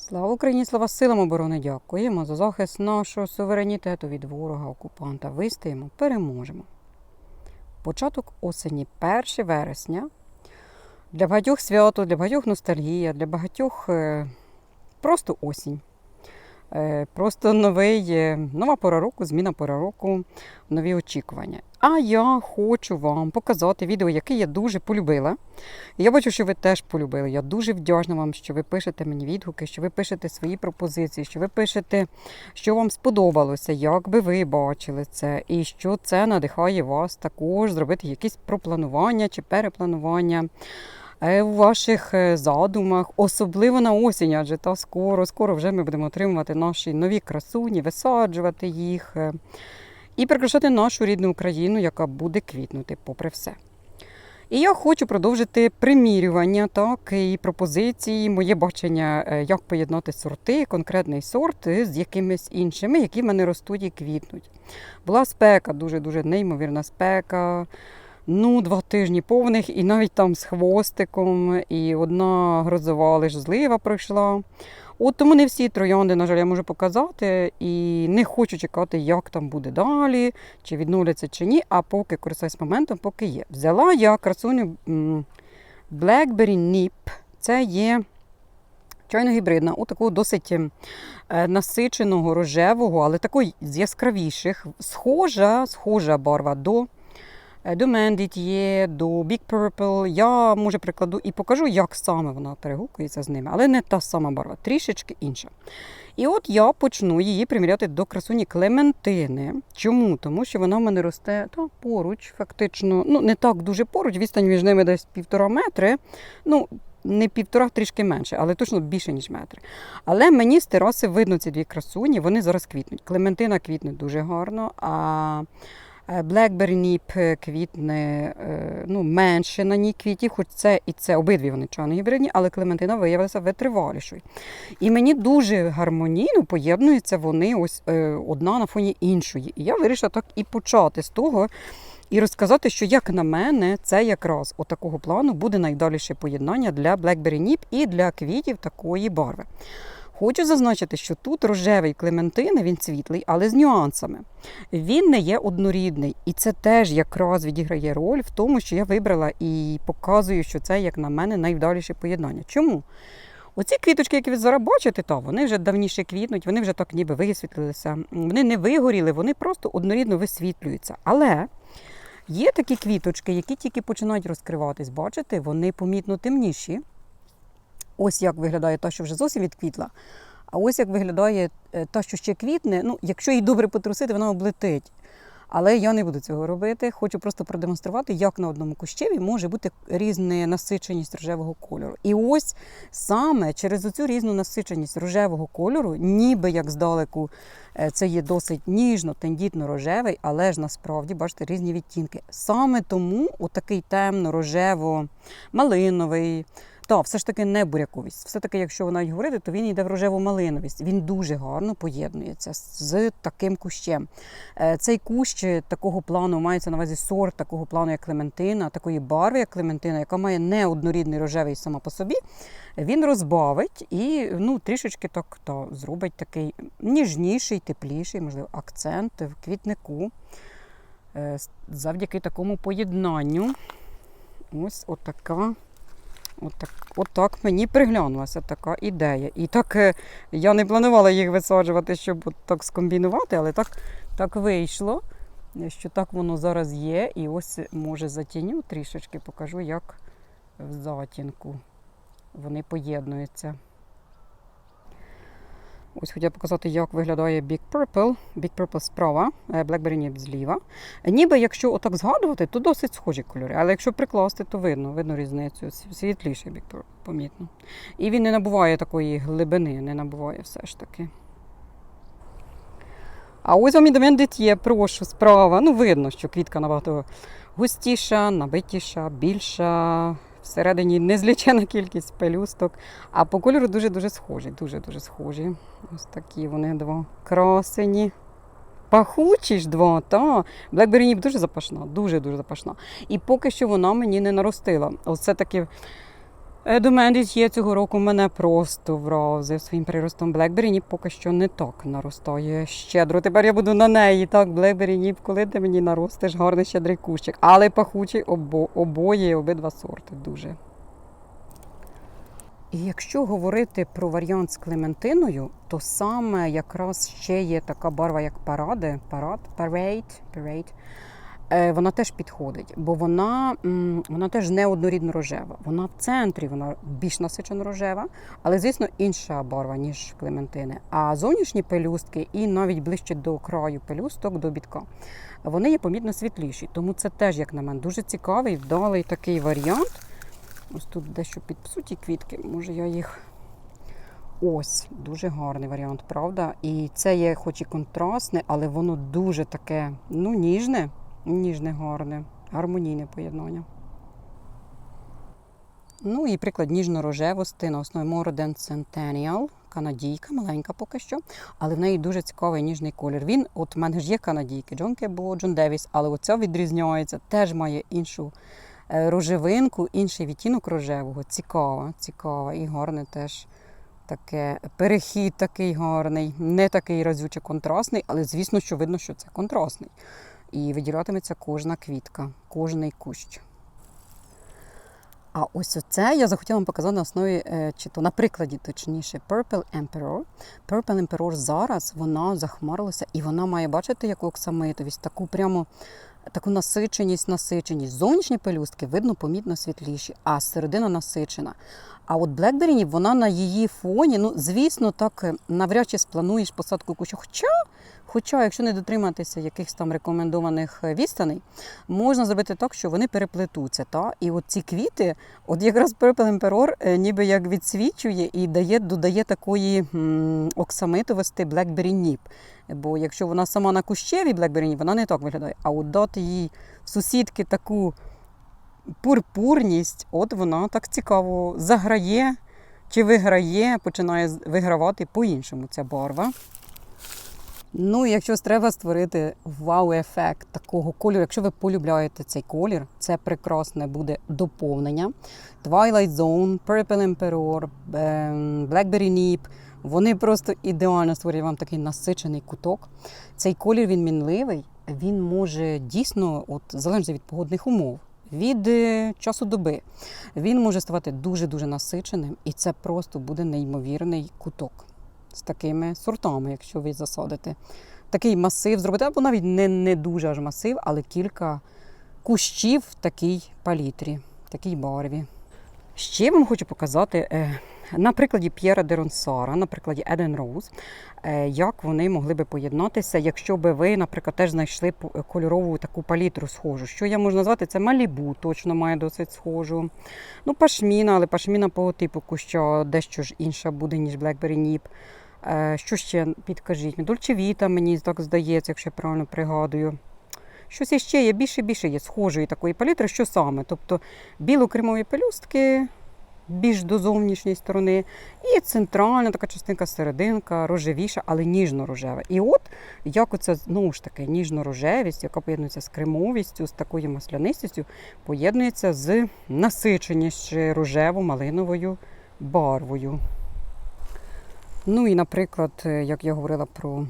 Слава Україні, слава силам оборони! Дякуємо за захист нашого суверенітету від ворога окупанта. Вистоїмо, переможемо. Початок осені, 1 вересня. Для багатьох свято, для багатьох ностальгія, для багатьох е, просто осінь. Е, Просто новий, е, нова пора року, зміна пора року, нові очікування. А я хочу вам показати відео, яке я дуже полюбила. Я бачу, що ви теж полюбили. Я дуже вдячна вам, що ви пишете мені відгуки, що ви пишете свої пропозиції, що ви пишете, що вам сподобалося, як би ви бачили це, і що це надихає вас також зробити якісь пропланування чи перепланування. Е, У ваших е, задумах, особливо на осінь, адже та скоро, скоро вже ми будемо отримувати наші нові красуні, висаджувати їх е, і прикрашати нашу рідну Україну, яка буде квітнути попри все. І я хочу продовжити примірювання, так, і пропозиції, моє бачення, як поєднати сорти, конкретний сорт з якимись іншими, які в мене ростуть і квітнуть. Була спека, дуже-дуже неймовірна спека. Ну, два тижні повних, і навіть там з хвостиком, і одна грозова лиш злива пройшла. От тому не всі троянди, на жаль, я можу показати, і не хочу чекати, як там буде далі, чи відновляться, чи ні. А поки користуюсь моментом, поки є. Взяла я красуню Blackberry Nip. Це є чайно гібридна, у такого досить ем, е, насиченого рожевого, але такої з яскравіших. Схожа, схожа барва до. Е, До Mendit до Big Purple. Я може прикладу і покажу, як саме вона перегукується з ними, але не та сама барва, трішечки інша. І от я почну її приміряти до красуні Клементини. Чому? Тому що вона в мене росте та, поруч, фактично. Ну, не так дуже поруч, відстань між ними десь півтора метри. Ну, не півтора, трішки менше, але точно більше, ніж метри. Але мені з тераси видно ці дві красуні, вони зараз квітнуть. Клементина квітне дуже гарно, а Nip квітне е, ну, менше на ній квітів, хоч це і це обидві вони чайно гібридні, але Клементина виявилася витривалішою. І мені дуже гармонійно поєднуються вони ось е, одна на фоні іншої. І я вирішила так і почати з того. І розказати, що, як на мене, це якраз отакого плану буде найдаліше поєднання для Blackberry Nip і для квітів такої барви. Хочу зазначити, що тут рожевий клементини, він світлий, але з нюансами. Він не є однорідний, і це теж якраз відіграє роль в тому, що я вибрала і показую, що це, як на мене, найвдаліше поєднання. Чому? Оці квіточки, які ви зараз бачите, та вони вже давніше квітнуть, вони вже так ніби висвітлилися. Вони не вигоріли, вони просто однорідно висвітлюються. Але є такі квіточки, які тільки починають розкриватись. Бачите, вони помітно темніші. Ось як виглядає та, що вже зовсім відквітла. А ось як виглядає е, та, що ще квітне. Ну, якщо її добре потрусити, вона облетить. Але я не буду цього робити. Хочу просто продемонструвати, як на одному кущеві може бути різна насиченість рожевого кольору. І ось саме через цю різну насиченість рожевого кольору, ніби як здалеку, е, це є досить ніжно, тендітно рожевий, але ж насправді бачите різні відтінки. Саме тому отакий темно-рожево-малиновий. Так, все ж таки не буряковість. Все-таки, якщо навіть говорити, то він йде в рожеву малиновість. Він дуже гарно поєднується з таким кущем. Е, Цей кущ такого плану мається на увазі сорт такого плану, як Клементина, такої барви, як Клементина, яка має неоднорідний рожевий сама по собі. Він розбавить і ну, трішечки так та, зробить такий ніжніший, тепліший, можливо, акцент в квітнику. Е, Завдяки такому поєднанню. Ось отака. Отак, отак мені приглянулася така ідея. І так е, я не планувала їх висаджувати, щоб от так скомбінувати, але так, так вийшло, що так воно зараз є. І ось може затіню трішечки, покажу, як в затінку вони поєднуються. Ось хотіла показати, як виглядає Big Purple. Big Purple справа, е, Blackberry Nip зліва. Ніби якщо отак згадувати, то досить схожі кольори. Але якщо прикласти, то видно, видно різницю. Св- Світліший Big Purple, помітно. І він не набуває такої глибини, не набуває все ж таки. А ось вам і до мене дитє, прошу, справа. Ну, видно, що квітка набагато густіша, набитіша, більша. Всередині незлічена кількість пелюсток. А по кольору дуже-дуже схожі. Дуже-дуже схожі. Ось такі вони два красені. Пахучі ж два, та. Блекбері дуже запашна, дуже-дуже запашна. І поки що вона мені не наростила. Оце таки Е, До мене є цього року мене просто вразив своїм приростом Блекбері Ніп поки що не так наростає щедро. Тепер я буду на неї. Так, Блекбері Ніп, коли ти мені наростиш гарний щедрий кущик. Але пахучий обо, обоє, обидва сорти дуже. І якщо говорити про варіант з Клементиною, то саме якраз ще є така барва, як паради, парад, парейд, парейд. Е, Вона теж підходить, бо вона, вона теж не однорідно рожева. Вона в центрі вона більш насичено рожева, але, звісно, інша барва, ніж Клементини. А зовнішні пелюстки і навіть ближче до краю пелюсток, до бітка, вони є помітно світліші. Тому це теж, як на мене, дуже цікавий, вдалий такий варіант. Ось тут дещо підпсуті квітки, може я їх. Ось, дуже гарний варіант, правда? І це є хоч і контрастне, але воно дуже таке, ну, ніжне, ніжне, гарне, гармонійне поєднання. Ну і приклад ніжно-рожевості на основі Morodent Centennial. Канадійка, маленька поки що, але в неї дуже цікавий ніжний колір. Він, от в мене ж є канадійки, Джон Кебо, Джон Девіс, але оця відрізняється, теж має іншу е, рожевинку, інший відтінок рожевого. Цікава, цікава і гарне теж таке перехід такий гарний, не такий разюче контрастний, але звісно, що видно, що це контрастний. І виділятиметься кожна квітка, кожний кущ. А ось оце я захотіла вам показати на основі, е, чи то на прикладі, точніше, Purple Emperor. Purple Emperor зараз вона захмарилася і вона має бачити яку оксамитовість, таку прямо таку насиченість, насиченість. Зовнішні пелюстки видно помітно світліші, а середина насичена. А от Nip, вона на її фоні, ну, звісно, так е, навряд чи сплануєш посадку кущу. Хоча, хоча, якщо не дотриматися якихось там рекомендованих е, відстаней, можна зробити так, що вони переплетуться. Та? І от ці квіти, от якраз е, ніби як відсвічує і дає, додає такої м, оксамитовості Blackberry Nip. Бо якщо вона сама на кущевій Blackberry Nip, вона не так виглядає. А от дати їй сусідки таку пурпурність, от вона так цікаво заграє чи виграє, починає вигравати по-іншому ця барва. Ну, якщо треба створити вау-ефект такого кольору, якщо ви полюбляєте цей колір, це прекрасне буде доповнення. Twilight Zone, Purple Emperor, ем, Blackberry Nip. Вони просто ідеально створюють вам такий насичений куток. Цей колір він мінливий, він може дійсно, от залежно від погодних умов, від е, часу доби, він може ставати дуже-дуже насиченим, і це просто буде неймовірний куток з такими сортами, якщо ви засадите. Такий масив зробити, або навіть не, не дуже аж масив, але кілька кущів в такій палітрі, в такій барві. Ще вам хочу показати е, на прикладі П'єра де Ронсара, на прикладі Еден Роуз, як вони могли би поєднатися, якщо би ви, наприклад, теж знайшли кольорову таку палітру схожу. Що я можу назвати? Це Малібу, точно має досить схожу. Ну, пашміна, але пашміна по типу куща дещо ж інша буде, ніж Blackberry Nip. Е, Що ще підкажіть? Дольчевіта, мені так здається, якщо я правильно пригадую. Щось іще є більше більше є схожої такої палітри, що саме? Тобто білокремові пелюстки, більш до зовнішньої сторони, і центральна така частинка, серединка, рожевіша, але ніжно-рожева. І от як оця знову ж таки ніжно-рожевість, яка поєднується з кремовістю, з такою маслянистістю, поєднується з насиченістю рожево-малиновою барвою. Ну і, наприклад, як я говорила про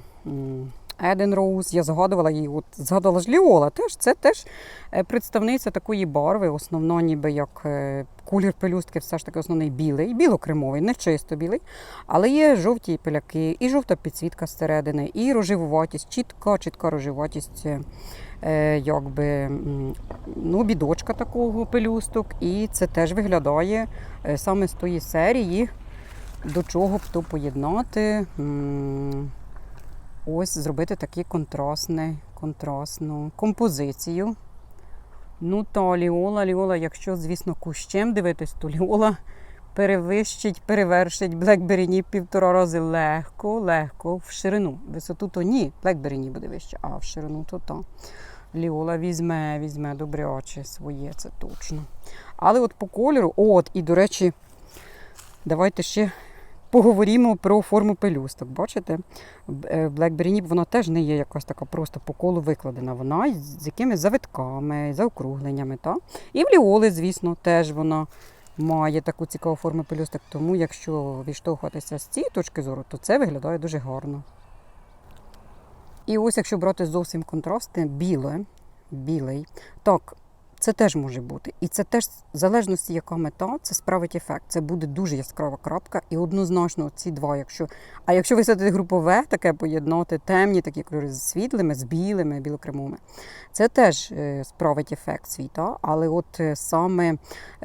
Еден Роуз, я згадувала її, от згадувала ж Ліола, теж це теж е, представниця такої барви, основно, ніби як е, колір пелюстки, все ж таки основний білий, білокремовий, не чисто білий, але є жовті пиляки, і жовта підсвітка зсередини, і рожевуватість, чітка, чітка рожевуватість. е, Якби ну, бідочка такого пелюсток, і це теж виглядає саме з тої серії, до чого б то поєднати. Ось зробити таку контрастне, контрастну композицію. Ну, та Ліола, Ліола, якщо, звісно, кущем дивитись, то Ліола перевищить, перевершить Nip півтора рази легко, легко в ширину. Висоту то ні, Nip буде вище, а в ширину то та. Ліола візьме, візьме добряче своє, це точно. Але от по кольору, от, і до речі, давайте ще поговоримо про форму пелюсток. Бачите, е, Blackberry Nip, вона теж не є якась така просто по колу викладена. Вона з якимись завитками, заокругленнями. Та? І в Ліоли, звісно, теж вона має таку цікаву форму пелюсток. Тому, якщо відштовхуватися з цієї точки зору, то це виглядає дуже гарно. І ось, якщо брати зовсім контрасти, біле, білий, так, це теж може бути. І це теж, в залежності, яка мета, це справить ефект. Це буде дуже яскрава крапка. І однозначно ці два, якщо. А якщо висадити групове, таке поєднати, темні такі кольори з світлими, з білими, білокремовими, це теж е, справить ефект світа. Але от е, саме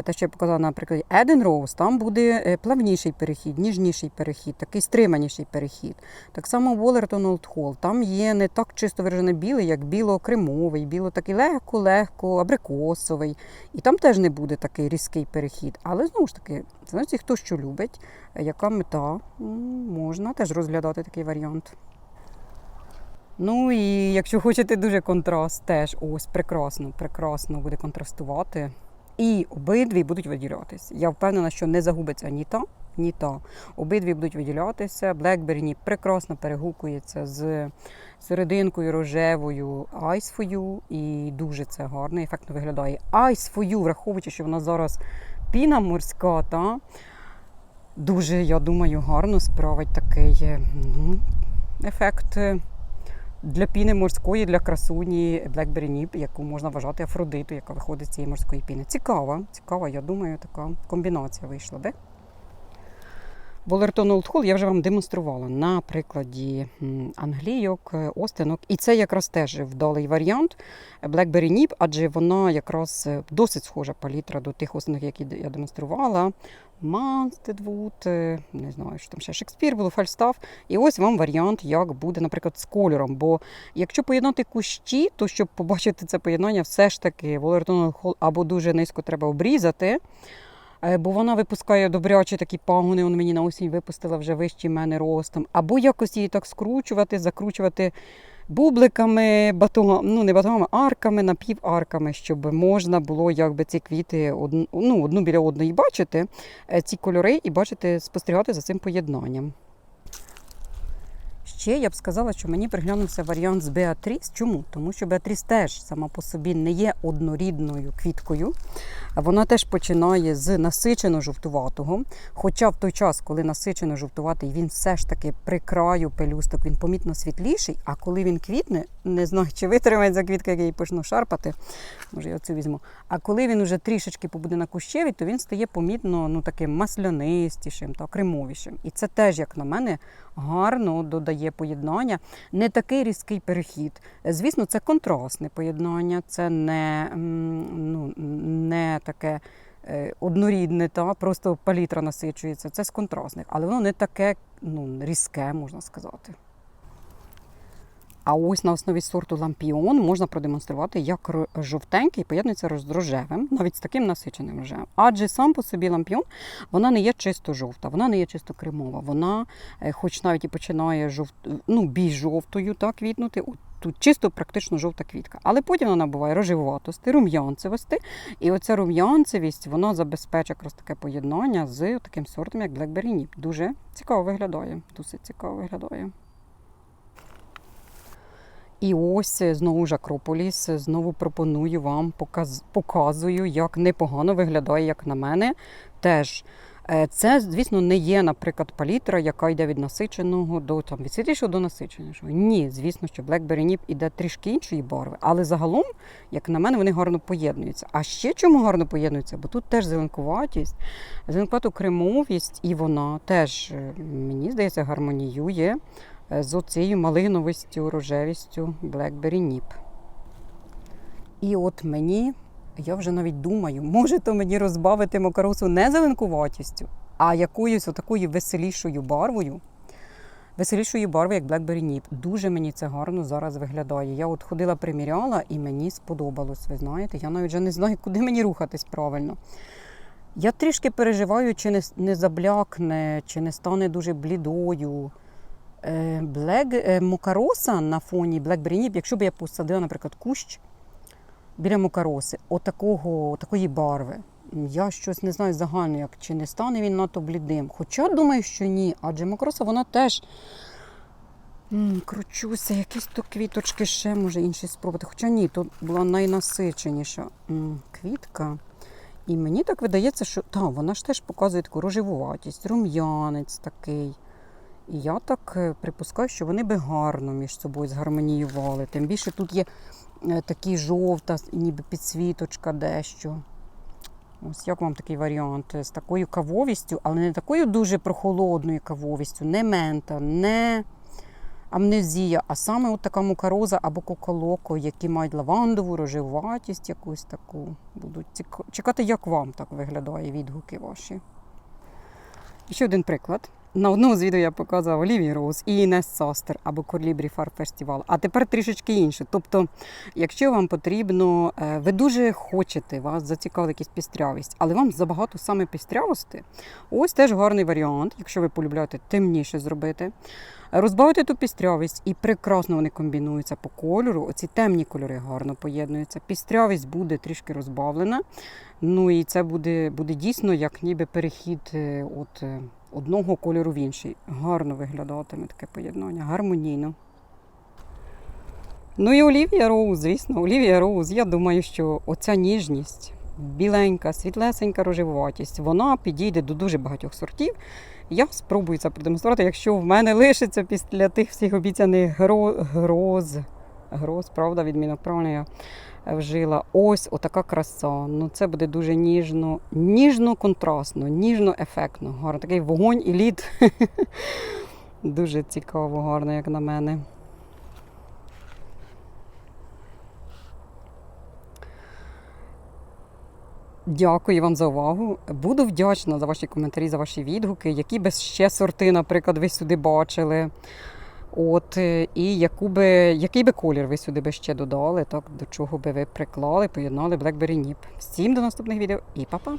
те, що я показала на прикладі Eden Rose, там буде е, плавніший перехід, ніжніший перехід, такий стриманіший перехід. Так само Wallerton Old Hall, там є не так чисто виражений білий, як біло-кремовий, біло такий легко-легко, абрикосовий. І там теж не буде такий різкий перехід. Але знову ж таки, знаєте, хто що любить, яка мета, можна теж розглядати такий варіант. Ну і якщо хочете дуже контраст, теж ось прекрасно, прекрасно буде контрастувати. І обидві будуть виділятися. Я впевнена, що не загубиться ні та, ні та. Обидві будуть виділятися. Nip прекрасно перегукується з серединкою рожевою You. І дуже це гарно, ефектно виглядає. You, враховуючи, що вона зараз піна морська, та дуже, я думаю, гарно справить такий е, ну, ефект. е, для піни морської, для красуні Blackberry Nip, яку можна вважати Афродитою, яка виходить з цієї морської піни. Цікава, цікава, я думаю, така комбінація вийшла би. Волертон Old Hall я вже вам демонструвала на прикладі англійок, е, остинок. І це якраз теж вдалий варіант Blackberry Nip, адже вона якраз е, досить схожа палітра до тих остинок, які я демонструвала. Манстедвуд, е, не знаю, що там ще Шекспір було, Фальстаф. І ось вам варіант, як буде, наприклад, з кольором. Бо якщо поєднати кущі, то щоб побачити це поєднання, все ж таки Волертон Hall або дуже низько треба обрізати. Е, Бо вона випускає добрячі такі пагони, вона мені на осінь випустила вже вищі мене ростом. Або якось її так скручувати, закручувати бубликами, батогами, ну не батогами, арками, напіварками, щоб можна було якби ці квіти одну, ну, одну біля одної бачити, е, ці кольори і бачити, спостерігати за цим поєднанням. Ще я б сказала, що мені приглянувся варіант з Беатріс. Чому? Тому що Беатріс теж сама по собі не є однорідною квіткою. Вона теж починає з насичено жовтуватого. Хоча в той час, коли насичено жовтуватий, він все ж таки при краю пелюсток, він помітно світліший. А коли він квітне, не знаю, чи витримає за квітка, як я її почну шарпати. Може, я оцю візьму. А коли він уже трішечки побуде на кущеві, то він стає помітно ну, таким маслянистішим та кремовішим. І це теж, як на мене, гарно додає поєднання. Не такий різкий перехід. Звісно, це контрастне поєднання, це не, ну, не таке е, однорідне, та просто палітра насичується. Це з контрастних, але воно не таке ну, різке, можна сказати. А ось на основі сорту лампіон можна продемонструвати, як жовтенький поєднується з рожевим, навіть з таким насиченим рожевим. Адже сам по собі лампіон вона не є чисто жовта, вона не є чисто кремова. Вона, е, хоч навіть і починає жовт, ну, більш жовтою так, квітнути, тут чисто практично жовта квітка. Але потім вона буває рожевуватості, рум'янцевості. І оця рум'янцевість вона забезпечує якраз таке поєднання з таким сортом, як Blackberry Nip. Дуже цікаво виглядає. Досить цікаво виглядає. І ось е, знову ж Акрополіс. е, Знову пропоную вам показ... показую, як непогано виглядає, як на мене. Теж е, це, звісно, не є, наприклад, палітра, яка йде від насиченого до там від світлішого до насиченішого. Ні, звісно, що Blackberry Nip іде трішки іншої барви, але загалом, як на мене, вони гарно поєднуються. А ще чому гарно поєднуються? Бо тут теж зеленкуватість, зеленкувату кремовість, і вона теж, мені здається, гармоніює з оцією малиновістю, рожевістю Blackberry Nip. І от мені, я вже навіть думаю, може то мені розбавити макаросу не зеленкуватістю, а якоюсь отакою веселішою барвою. Веселішої барви, як Blackberry Nip. Дуже мені це гарно зараз виглядає. Я от ходила, приміряла і мені сподобалось. Ви знаєте, я навіть вже не знаю, куди мені рухатись правильно. Я трішки переживаю, чи не, не заблякне, чи не стане дуже блідою. Е, Black, е, на фоні Blackberry якщо б я посадила, наприклад, кущ біля Мокароси, отакого, такої барви. Я щось не знаю загально, як чи не стане він надто блідим. Хоча думаю, що ні, адже Мокароса вона теж кручуся, якісь то квіточки ще може інші спробувати. Хоча ні, то була найнасиченіша квітка. І мені так видається, що та, вона ж теж показує таку рожевуватість, рум'янець такий. І я так е, припускаю, що вони би гарно між собою згармоніювали. Тим більше тут є е, такий жовта, ніби підсвіточка дещо. Ось як вам такий варіант з такою кавовістю, але не такою дуже прохолодною кавовістю, не мента, не амнезія, а саме от така мукароза або коколоко, які мають лавандову, рожеватість якусь таку. Ціка- чекати, як вам так виглядає відгуки ваші. І ще один приклад. На одному з відео я показував Олівії Роуз і Інес Састер або Корлібрі Фар Фестивал. А тепер трішечки інше. Тобто, якщо вам потрібно, е, ви дуже хочете, вас зацікавила якась пістрявість, але вам забагато саме пістрявості, ось теж гарний варіант, якщо ви полюбляєте темніше зробити. Розбавити ту пістрявість і прекрасно вони комбінуються по кольору. Оці темні кольори гарно поєднуються. Пістрявість буде трішки розбавлена. Ну і це буде, буде дійсно як ніби перехід е, от е, одного кольору в інший. Гарно виглядатиме таке поєднання, гармонійно. Ну і Олівія Роуз, звісно, Олівія Роуз. Я думаю, що оця ніжність, біленька, світлесенька рожевуватість, вона підійде до дуже багатьох сортів. Я спробую це продемонструвати, якщо в мене лишиться після тих всіх обіцяних гро- гроз. Гроз, правда, відмінок, правильно я вжила. Ось отака краса. Ну, це буде дуже ніжно, ніжно контрастно, ніжно ефектно. Гарно. Такий вогонь і лід. Дуже цікаво, гарно, як на мене. Дякую вам за увагу. Буду вдячна за ваші коментарі, за ваші відгуки, які би ще сорти, наприклад, ви сюди бачили. От, е, і яку би, який би колір ви сюди би ще додали, так, до чого би ви приклали, поєднали BlackBerry Nip. Всім до наступних відео і па-па!